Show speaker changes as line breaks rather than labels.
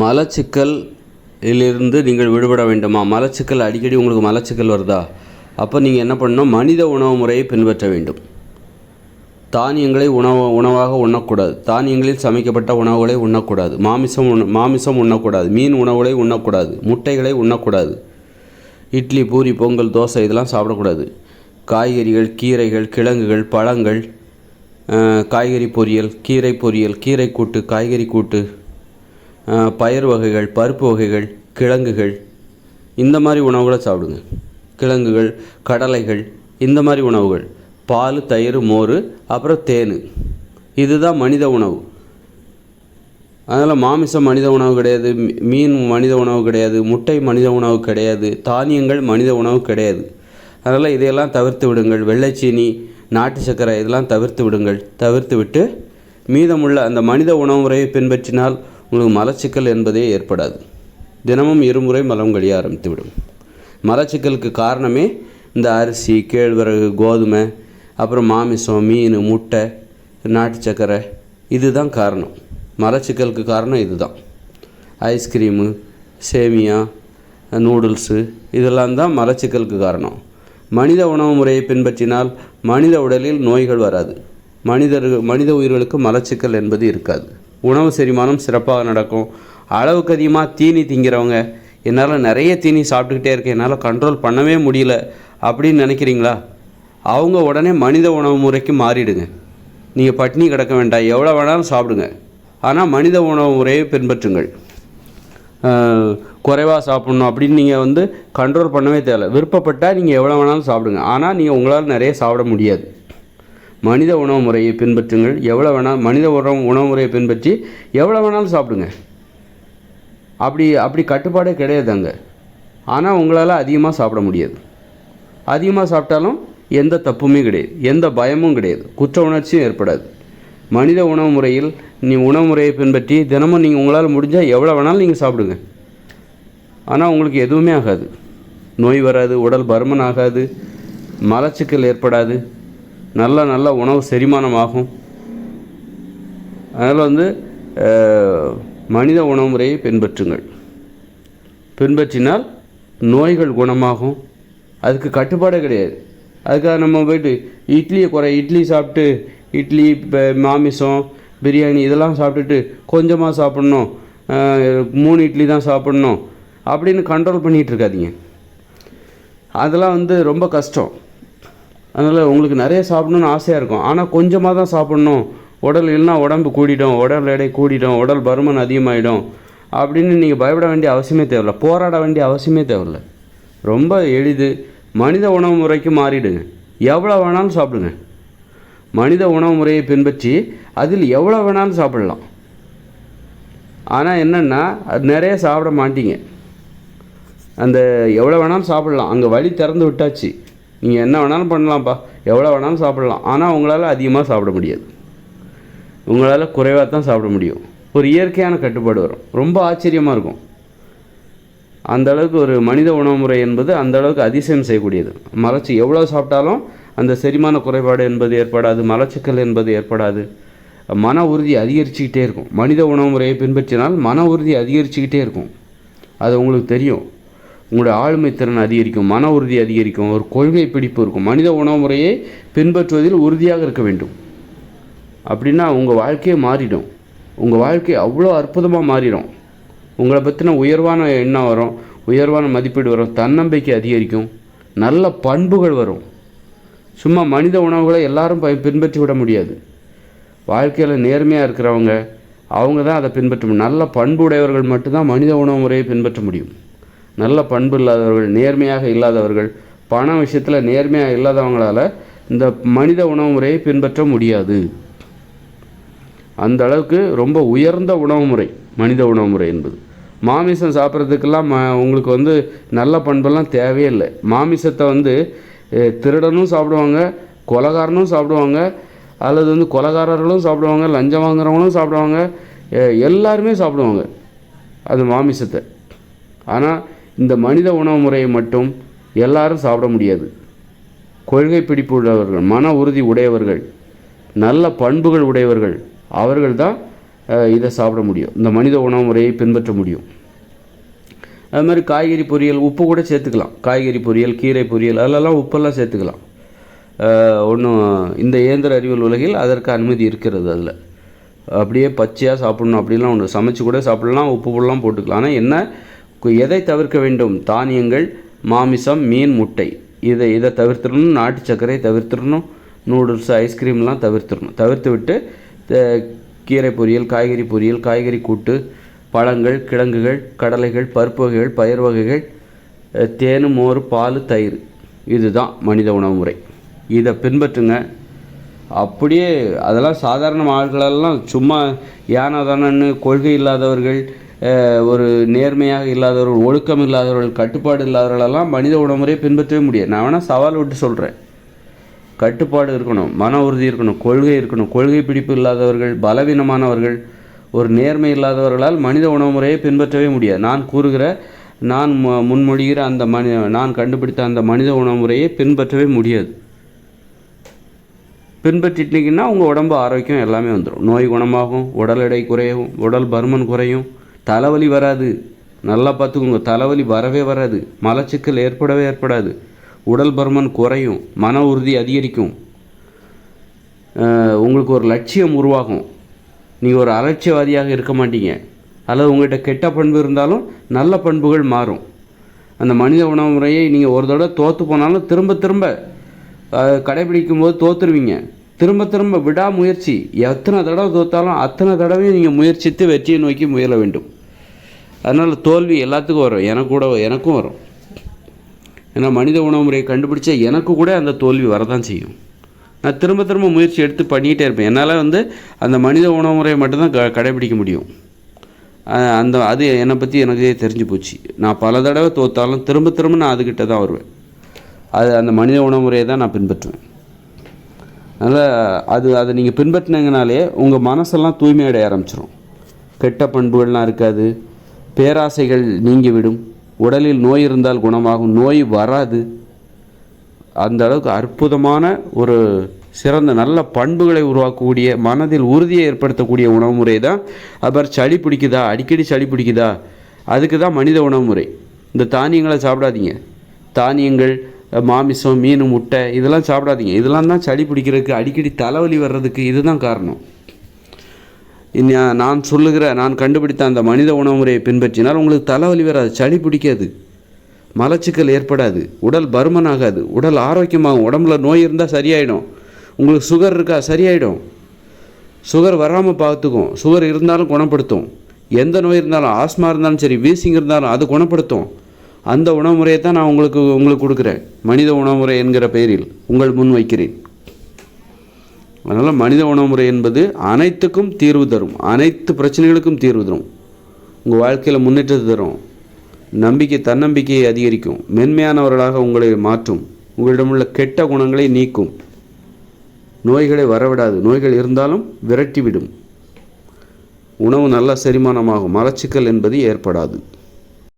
மலச்சிக்கலிலிருந்து நீங்கள் விடுபட வேண்டுமா? மலச்சிக்கல் அடிக்கடி உங்களுக்கு மலச்சிக்கல் வருதா? அப்போ நீங்கள் என்ன பண்ணணும்? மனித உணவு முறையை பின்பற்ற வேண்டும். தானியங்களை உணவு உணவாக உண்ணக்கூடாது. தானியங்களில் சமைக்கப்பட்ட உணவுகளை உண்ணக்கூடாது. மாமிசம் உண் மாமிசம் உண்ணக்கூடாது. மீன் உணவுகளை உண்ணக்கூடாது. முட்டைகளை உண்ணக்கூடாது. இட்லி பூரி பொங்கல் தோசை இதெல்லாம் சாப்பிடக்கூடாது. காய்கறிகள் கீரைகள் கிழங்குகள் பழங்கள் காய்கறி பொரியல் கீரை பொரியல் கீரை கூட்டு காய்கறி கூட்டு பயிர் வகைகள் பருப்பு வகைகள் கிழங்குகள் இந்த மாதிரி உணவுகளை சாப்பிடுங்க. கிழங்குகள் கடலைகள் இந்த மாதிரி உணவுகள். பால் தயிர் மோர் அப்புறம் தேன். இதுதான் மனித உணவு. அதனால் மாமிசம் மனித உணவு கிடையாது மீ- மீன் மனித உணவு கிடையாது முட்டை மனித உணவு கிடையாது தானியங்கள் மனித உணவு கிடையாது. அதனால் இதையெல்லாம் தவிர்த்து விடுங்கள். வெள்ளைச்சீனி நாட்டு சர்க்கரை இதெல்லாம் தவிர்த்து விடுங்கள். தவிர்த்து விட்டு மீதமுள்ள அந்த மனித உணவு முறையை பின்பற்றினால் உங்களுக்கு மலச்சிக்கல் என்பதே ஏற்படாது. தினமும் இருமுறை மலம் கழிய ஆரம்பித்துவிடும். மலச்சிக்கலுக்கு காரணமே இந்த அரிசி கேழ்வரகு கோதுமை அப்புறம் மாமிசம் மீன் முட்டை நாட்டு சர்க்கரை இதுதான் காரணம். மலச்சிக்கலுக்கு காரணம் இதுதான். ஐஸ்கிரீமு சேமியா நூடுல்ஸு இதெல்லாம் தான் மலச்சிக்கலுக்கு காரணம். மனித உணவு முறையை பின்பற்றினால் மனித உடலில் நோய்கள் வராது. மனிதர்கள் மனித உயிர்களுக்கு மலச்சிக்கல் என்பது இருக்காது. உணவு செரிமானம் சிறப்பாக நடக்கும். அளவுக்கு அதிகமாக தீனி திங்கிறவங்க என்னால் நிறைய தீனி சாப்பிட்டுக்கிட்டே இருக்கேன் என்னால் கண்ட்ரோல் பண்ணவே முடியல அப்படின்னு நினைக்கிறீங்களா? அவங்க உடனே மனித உணவு முறைக்கு மாறிடுங்க. நீங்கள் பட்டினி கிடக்க வேண்டாம் எவ்வளோ வேணாலும் சாப்பிடுங்க. ஆனால் மனித உணவு முறையை பின்பற்றுங்கள். குறைவாக சாப்பிட்ணும் அப்படின்னு நீங்கள் வந்து கண்ட்ரோல் பண்ணவே தேவை விருப்பப்பட்டால் நீங்கள் எவ்வளோ வேணாலும் சாப்பிடுங்க. ஆனால் நீங்கள் உங்களால் நிறைய சாப்பிட முடியாது. மனித உணவு முறையை பின்பற்றுங்கள். எவ்வளோ வேணால் மனித உணவு உணவு முறையை பின்பற்றி எவ்வளோ வேணாலும் சாப்பிடுங்க. அப்படி அப்படி கட்டுப்பாடே கிடையாது அங்கே. ஆனால் உங்களால் அதிகமாக சாப்பிட முடியாது. அதிகமாக சாப்பிட்டாலும் எந்த தப்புமே கிடையாது. எந்த பயமும் கிடையாது. குற்ற உணர்ச்சியும் ஏற்படாது. மனித உணவு முறையில் நீ உணவு முறையை பின்பற்றி தினமும் நீங்கள் உங்களால் முடிஞ்சால் எவ்வளோ வேணாலும் நீங்கள் சாப்பிடுங்க. ஆனால் உங்களுக்கு எதுவுமே ஆகாது. நோய் வராது உடல் பருமன் ஆகாது மலச்சிக்கல் ஏற்படாது. நல்ல நல்ல உணவு செரிமானம் ஆகும் அதனால் வந்து மனித உணவு முறையை பின்பற்றுங்கள். பின்பற்றினால் நோய்கள் குணமாகும். அதுக்கு கட்டுப்பாடே கிடையாது. அதுக்காக நம்ம போயிட்டு இட்லியை குறை இட்லி சாப்பிட்டு இட்லி இப்போ மாமிசம் பிரியாணி இதெல்லாம் சாப்பிட்டுட்டு கொஞ்சமாக சாப்பிட்ணும். மூணு இட்லி தான் சாப்பிட்ணும். அப்படின்னு கண்ட்ரோல் பண்ணிகிட்டு இருக்காதீங்க. அதெல்லாம் வந்து ரொம்ப கஷ்டம். அதனால் உங்களுக்கு நிறைய சாப்பிடணும்னு ஆசையாக இருக்கும். ஆனால் கொஞ்சமாக தான் சாப்பிட்ணும். உடல் இல்லைன்னா உடம்பு கூடிடும். உடல் எடை கூடிடும். உடல் பருமன் அதிகமாகிடும் அப்படின்னு நீங்கள் பயப்பட வேண்டிய அவசியமே தேவையில்ல. போராட வேண்டிய அவசியமே தேவையில்ல. ரொம்ப எளிது. மனித உணவு முறைக்கு மாறிடுங்க. எவ்வளோ வேணாலும் சாப்பிடுங்க. மனித உணவு முறையை பின்பற்றி அதில் எவ்வளோ வேணாலும் சாப்பிடலாம். ஆனால் என்னென்னா அது நிறைய சாப்பிட மாட்டீங்க. அந்த எவ்வளோ வேணாலும் சாப்பிடலாம். அங்கே வழி திறந்து விட்டாச்சு. நீங்கள் என்ன வேணாலும் பண்ணலாம்ப்பா. எவ்வளோ வேணாலும் சாப்பிடலாம். ஆனால் உங்களால் அதிகமாக சாப்பிட முடியாது. உங்களால் குறைவாக தான் சாப்பிட முடியும். ஒரு இயற்கையான கட்டுப்பாடு வரும். ரொம்ப ஆச்சரியமாக இருக்கும். அந்த அளவுக்கு ஒரு மனித உணவு முறை என்பது அந்த அளவுக்கு அதிசயம் செய்யக்கூடியது. மலச்சி எவ்வளோ சாப்பிட்டாலும் அந்த செரிமான குறைபாடு என்பது ஏற்படாது மலச்சிக்கல் என்பது ஏற்படாது. மன உறுதி அதிகரிச்சுக்கிட்டே இருக்கும். மனித உணவு முறையை பின்பற்றினால் மன உறுதி அதிகரிச்சுக்கிட்டே இருக்கும். அது உங்களுக்கு தெரியும். உங்களுடைய ஆளுமை திறன் அதிகரிக்கும் மன உறுதி அதிகரிக்கும் ஒரு கொள்கை பிடிப்பு இருக்கும். மனித உணவு முறையை பின்பற்றுவதில் உறுதியாக இருக்க வேண்டும். அப்படின்னா உங்கள் வாழ்க்கையே மாறிடும். உங்கள் வாழ்க்கை அவ்வளோ அற்புதமாக மாறிடும். உங்களை பற்றின உயர்வான எண்ணம் வரும் உயர்வான மதிப்பீடு வரும் தன்னம்பிக்கை அதிகரிக்கும் நல்ல பண்புகள் வரும். சும்மா மனித உணவுகளை எல்லாரும் ப- பின்பற்றி விட முடியாது. வாழ்க்கையில் நேர்மையாக இருக்கிறவங்க அவங்க தான் அதை பின்பற்ற முடியும். நல்ல பண்பு உடையவர்கள் மட்டும்தான் மனித உணவு முறையை பின்பற்ற முடியும். நல்ல பண்பு இல்லாதவர்கள் நேர்மையாக இல்லாதவர்கள் பண விஷயத்தில் நேர்மையாக இல்லாதவங்களால இந்த மனித உணவு முறையை பின்பற்ற முடியாது. அந்த அளவுக்கு ரொம்ப உயர்ந்த உணவு முறை மனித உணவு முறை என்பது. மாமிசம் சாப்பிட்றதுக்கெல்லாம் ம உங்களுக்கு வந்து நல்ல பண்பெல்லாம் தேவையே இல்லை. மாமிசத்தை வந்து திருடனும் சாப்பிடுவாங்க கொலகாரனும் சாப்பிடுவாங்க அல்லது வந்து கொலகாரர்களும் சாப்பிடுவாங்க லஞ்சம் வாங்குறவங்களும் சாப்பிடுவாங்க எல்லாருமே சாப்பிடுவாங்க அது மாமிசத்தை. ஆனால் இந்த மனித உணவு முறையை மட்டும் எல்லாரும் சாப்பிட முடியாது. கொள்கை பிடிப்பு உள்ளவர்கள் மன உறுதி உடையவர்கள் நல்ல பண்புகள் உடையவர்கள் அவர்கள் தான் இதை சாப்பிட முடியும். இந்த மனித உணவு முறையை பின்பற்ற முடியும். அது மாதிரி காய்கறி பொரியல் உப்பு கூட சேர்த்துக்கலாம். காய்கறி பொரியல் கீரை பொரியல் அதிலெல்லாம் உப்பெல்லாம் சேர்த்துக்கலாம். ஒன்றும் இந்த இயந்திர அறிவியல் உலகில் அதற்கு அனுமதி இருக்கிறது அதில். அப்படியே பச்சையாக சாப்பிடணும் அப்படிலாம் ஒன்று சமைச்சு கூட சாப்பிடலாம் உப்பு புல்லாம் போட்டுக்கலாம். ஆனால் என்ன எதை தவிர்க்க வேண்டும்? தானியங்கள் மாமிசம் மீன் முட்டை. இதை இதை தவிர்த்திடணும் நாட்டு சர்க்கரை தவிர்த்துடணும் நூடுல்ஸ் ஐஸ்கிரீம்லாம் தவிர்த்திடணும். தவிர்த்து விட்டு கீரை பொரியல் காய்கறி பொரியல் காய்கறி கூட்டு பழங்கள் கிழங்குகள் கடலைகள் பருப்பு வகைகள் பயிர் வகைகள் தேன் தேனு மோர் பால் தயிர். இதுதான் மனித உணவு முறை. இதை பின்பற்றுங்க. அப்படியே அதெல்லாம் சாதாரண ஆட்களெல்லாம் சும்மா யானை தானன்னு கொள்கை இல்லாதவர்கள் ஒரு நேர்மையாக இல்லாதவர்கள் ஒழுக்கம் இல்லாதவர்கள் கட்டுப்பாடு இல்லாதவர்களெல்லாம் மனித உணவுமுறையை பின்பற்றவே முடியாது. நான் வேணால் சவால் விட்டு சொல்கிறேன் கட்டுப்பாடு இருக்கணும் மன உறுதி இருக்கணும் கொள்கை இருக்கணும். கொள்கை பிடிப்பு இல்லாதவர்கள் பலவீனமானவர்கள் ஒரு நேர்மை இல்லாதவர்களால் மனித உணவு முறையை பின்பற்றவே முடியாது. நான் கூறுகிற நான் மு- முன்மொழிகிற அந்த மனி நான் கண்டுபிடித்த அந்த மனித உணவு முறையை பின்பற்றவே முடியாது. பின்பற்றிட்டீங்கன்னா உங்கள் உடம்பு ஆரோக்கியம் எல்லாமே வந்துடும் நோய் குணமாகும் உடல் எடை குறையும் உடல் பருமன் குறையும் தலைவலி வராது. நல்லா பார்த்துக்கோங்க தலைவலி வரவே வராது. மலச்சிக்கல் ஏற்படவே ஏற்படாது. உடல் பருமன் குறையும் மன உறுதி அதிகரிக்கும். உங்களுக்கு ஒரு லட்சியம் உருவாகும். நீங்கள் ஒரு அலட்சியவாதியாக இருக்க மாட்டீங்க. அல்லது உங்கள்கிட்ட கெட்ட பண்பு இருந்தாலும் நல்ல பண்புகள் மாறும். அந்த மனித உணவு முறையை நீங்கள் ஒரு தடவை தோற்று போனாலும் திரும்ப திரும்ப கடைபிடிக்கும் போது தோற்றுருவீங்க திரும்ப திரும்ப விடாமுயற்சி. எத்தனை தடவை தோத்தாலும் அத்தனை தடவையும் நீங்கள் முயற்சித்து வெற்றியை நோக்கி முயல வேண்டும். அதனால் தோல்வி எல்லாத்துக்கும் வரும். எனக்கு கூட எனக்கும் வரும். ஏன்னா மனித உணவு முறையை கண்டுபிடிச்சா எனக்கு கூட அந்த தோல்வி வரதான் செய்யும். நான் திரும்ப திரும்ப முயற்சி எடுத்து பண்ணிகிட்டே இருப்பேன். என்னால் வந்து அந்த மனித உணவு முறையை மட்டும்தான் க கடைபிடிக்க முடியும். அந்த அது என்னை பற்றி எனக்கு தெரிஞ்சு போச்சு. நான் பல தடவை தோத்தாலும் திரும்ப திரும்ப நான் அதுக்கிட்ட தான் வருவேன். அது அந்த மனித உணவு முறையை தான் நான் பின்பற்றுவேன். அதனால் அது அதை நீங்கள் பின்பற்றினீங்கனாலே உங்கள் மனசெல்லாம் தூய்மையடைய ஆரம்பிச்சிடும் கெட்ட பண்புகள்லாம் இருக்காது. பேராசைகள் நீங்கிவிடும். உடலில் நோய் இருந்தால் குணமாகும். நோய் வராது. அந்த அளவுக்கு அற்புதமான ஒரு சிறந்த நல்ல பண்புகளை உருவாக்கக்கூடிய மனதில் உறுதியை ஏற்படுத்தக்கூடிய உணவு முறை தான். அப்புறம் சளி பிடிக்குதா? அடிக்கடி சளி பிடிக்குதா? அதுக்கு தான் மனித உணவு முறை. இந்த தானியங்களை சாப்பிடாதீங்க. தானியங்கள் மாமிசம் மீன் முட்டை இதெல்லாம் சாப்பிடாதீங்க. இதெல்லாம் தான் சளி பிடிக்கிறதுக்கு அடிக்கடி தலைவலி வர்றதுக்கு இதுதான் காரணம். இனி நான் சொல்லுகிற நான் கண்டுபிடித்த அந்த மனித உணவு முறையை பின்பற்றினால் உங்களுக்கு தலைவலி வராது சளி பிடிக்காது. மலச்சிக்கல் ஏற்படாது உடல் பருமன் ஆகாது உடல் ஆரோக்கியமாகும் உடம்புல நோய் இருந்தால் சரியாயிடும். உங்களுக்கு சுகர் இருக்கா சரியாயிடும். சுகர் வராமல் பார்த்துக்கும் சுகர் இருந்தாலும் குணப்படுத்தும். எந்த நோய் இருந்தாலும் ஆஸ்மா இருந்தாலும் சரி வீசிங் இருந்தாலும் அது குணப்படுத்தும். அந்த உணவு முறையை தான் நான் உங்களுக்கு உங்களுக்கு கொடுக்குறேன். மனித உணவு முறை என்கிற பெயரில் உங்கள் முன் வைக்கிறேன். அதனால் மனித உணவு முறை என்பது அனைத்துக்கும் தீர்வு தரும். அனைத்து பிரச்சனைகளுக்கும் தீர்வு தரும். உங்கள் வாழ்க்கையில் முன்னேற்றத்தை தரும். நம்பிக்கை தன்னம்பிக்கையை அதிகரிக்கும். மென்மையானவர்களாக உங்களை மாற்றும். உங்களிடமுள்ள கெட்ட குணங்களை நீக்கும். நோய்களை வரவிடாது. நோய்கள் இருந்தாலும் விரட்டிவிடும். உணவு நல்ல செரிமானமாகும். மலச்சிக்கல் என்பது ஏற்படாது.